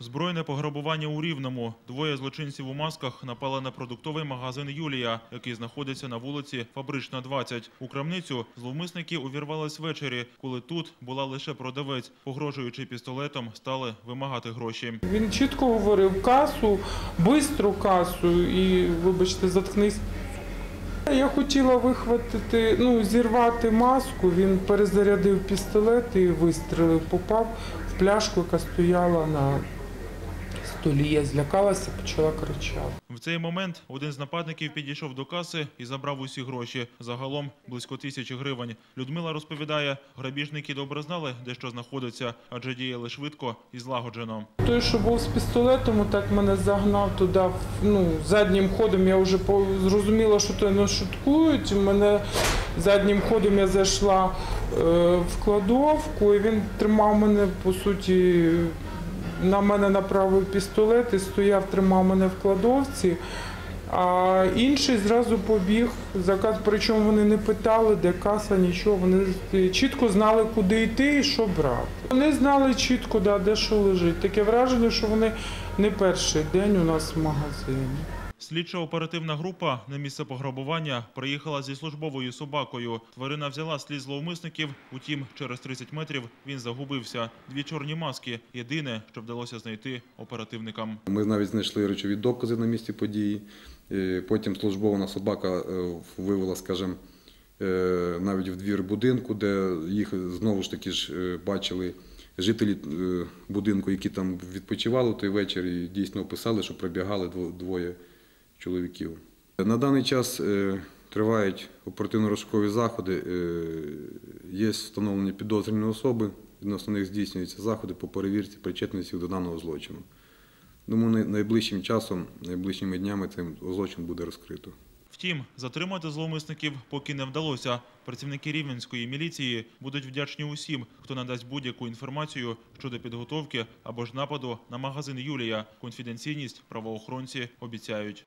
Збройне пограбування у Рівному. Двоє злочинців у масках напали на продуктовий магазин Юлія, який знаходиться на вулиці Фабрична, 20. У крамницю зловмисники увірвались ввечері, коли тут була лише продавець. Погрожуючи пістолетом, стали вимагати гроші. Він чітко говорив касу, бистру касу і, вибачте, заткнись. Я хотіла вихватити, ну, зірвати маску, він перезарядив пістолет і вистрілив, попав в пляшку, яка стояла на столі. Я злякалася, почала кричати. В цей момент один з нападників підійшов до каси і забрав усі гроші. Загалом близько тисячі гривень. Людмила розповідає, грабіжники добре знали, де що знаходиться, адже діяли швидко і злагоджено. Той, що був з пістолетом, так мене загнав туди, ну, заднім ходом. Я вже зрозуміла, що то не шуткують. Мене заднім ходом я зайшла е, в кладовку, і він тримав мене, по суті, на мене направив пістолет і стояв, тримав мене в кладовці. А інший зразу побіг за кас, причому вони не питали, де каса, нічого. Вони чітко знали, куди йти і що брати. Вони знали чітко, да, де що лежить. Таке враження, що вони не перший день у нас в магазині. Слідчо-оперативна група на місце пограбування приїхала зі службовою собакою. Тварина взяла слід зловмисників, утім, через 30 метрів він загубився. Дві чорні маски – єдине, що вдалося знайти оперативникам. Ми навіть знайшли речові докази на місці події. Е, Потім службована собака е, вивела, скажімо, е, навіть в двір будинку, де їх знову ж таки ж бачили жителі будинку, які там відпочивали той вечір, і дійсно описали, що прибігали дво- двоє чоловіків. На даний час е, тривають оперативно-розшукові заходи. е, Є встановлені підозрювані особи, відносно них здійснюються заходи по перевірці причетності до даного злочину. Думаю, най- найближчим часом, найближчими днями цей злочин буде розкрито. Втім, затримати зловмисників поки не вдалося. Працівники рівненської міліції будуть вдячні усім, хто надасть будь-яку інформацію щодо підготовки або ж нападу на магазин Юлія. Конфіденційність правоохоронці обіцяють.